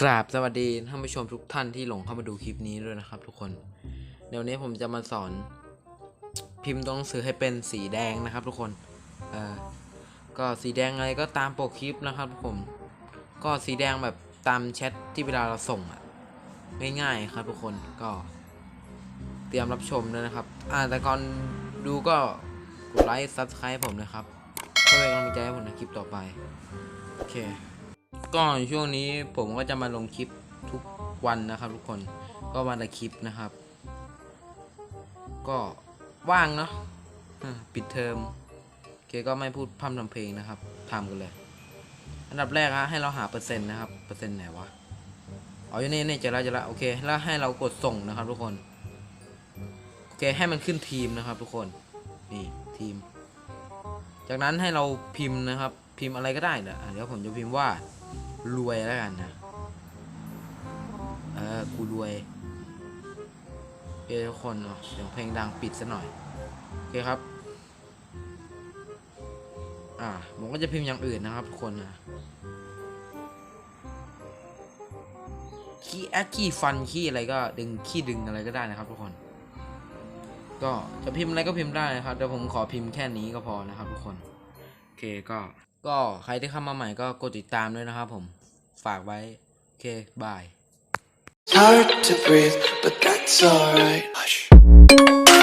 กราบสวัสดีท่านผู้ชมทุกท่านที่หลงเข้ามาดูคลิปนี้ด้วยนะครับ ทุกคนเดี๋ยวนี้ผมจะมาสอน พิมพ์ตัวหนังสือให้เป็นสีแดงนะครับ ทุกคนเอ่อก็สีแดงอะไรก็ตามปกคลิปนะครับผมก็สีแดงแบบตามแชทที่เวลาเราส่งอะง่ายๆครับ ทุกคนก็เตรียมรับชมด้วยนะครับ อ่าแต่ก่อนดูก็กดไลค์ซับสไครต์ผมนะครับเพื่อเป็นกำลังใจให้ผมในคลิปต่อไปโอเค ก็ช่วงนี้ผมก็จะมาลงคลิปทุกวันนะครับ ทุกคนก็วันละคลิปนะครับ ก็ว่างเนาะปิดเทอมโอเคก็ไม่พูดพร่ำทำเพลงนะครับทำกันเลย อันดับแรกฮะให้เราหาเปอร์เซ็นต์นะครับเปอร์เซ็นต์ไหนวะอ๋ออยู่นี่นี่จะละจะละโอเคแล้วให้เรากดส่งนะครับ ทุกคนโอเคให้มันขึ้นทีมนะครับ ทุกคนนี่ทีม จากนั้นให้เราพิมพ์นะครับ พิมพ์อะไรก็ได้เดี๋ยวอะเดี๋ยวผมจะพิมพ์ว่า รวยแล้วกันนะเออกูรวยโอเคทุกคนเนาะเสียงเพลงดังปิดซะหน่อยโอเคครับ อ่าผมก็จะพิมพ์อย่างอื่นนะครับทุกคนนะขี้แอดขี้ฟันขี้อะไรก็ดึงขี้ดึงอะไรก็ได้นะครับทุกคน ก็จะพิมพ์อะไรก็พิมพ์ได้นะครับเดี๋ยวผมขอพิมพ์แค่นี้ก็พอนะครับทุกคนโอเคก็ก็ใครที่เข้ามาใหม่ก็กดติดตามด้วยนะครับผม ฝากไว้ โอเค บาย It's hard to breathe, but that's alright. Hush.